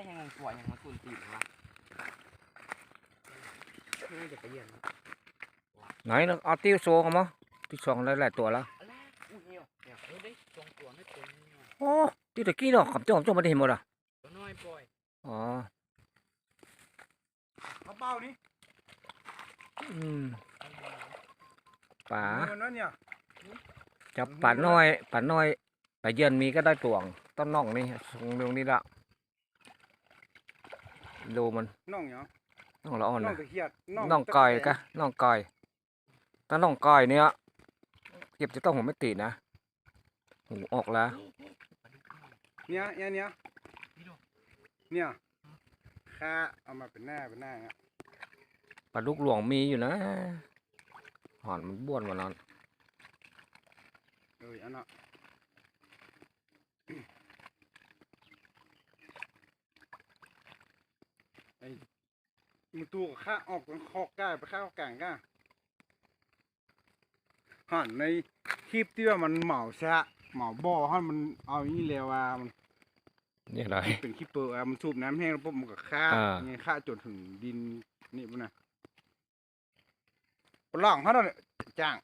ในแห่งตัวอย่างมาตุนตีนวะน่าจะไปเยือนไหนเนาะเอาติ้วโซกันมั้งที่สองหลายๆตัวแล้วอะไรอู้เหี่ยวเหี่ยวเออได้สองตัวไม่ตัวนี้โอ้ที่ตะกี้เนาะขำจ้องขำจ้องไม่ได้เห็นหมดอะตัวน้อยปล่อยอ๋อเขาเบ้านี่อืมป๋ามันนั่นเนี่ยจับป่าน้อยป่าน้อยไปเยือนมีก็ได้ตวงต้นน่องนี่ทรงเรื่องนี้ละ ดูมันน้องเหรอน่องละอ่อนน้อนะงตะเคียดน่องก้อยกะน่องก้อยถ้าน่องก้อยเนี่ยเก็บจะต้องหัวไม่ติดนะหูออกแล้วเนี่ยเนี่ยเนี่ยเนี่ยค่าเอามาเป็นหน้าเป็นหน้าอะปลาลูกหลวงมีอยู่นะหอนมันบ้วนวันนั้นเอออันน่ะ ไอ้มือตัวกับข้าออกกันคอกก้าไปข้าวกลางก้าหันในคลิปที่ว่ามันเหมาชะเหมาบ่อหันมันเอาอย่างนี้แล้วว่ามันนี่อะไรเป็นขี้เปิดอะมันสูบน้ำแห้งแล้วปุ๊บมันก็ฆ่าอ่าไงฆ่าจนถึงดินนี่ปุ่นนะปล่องเขาเนี่ยจ้าง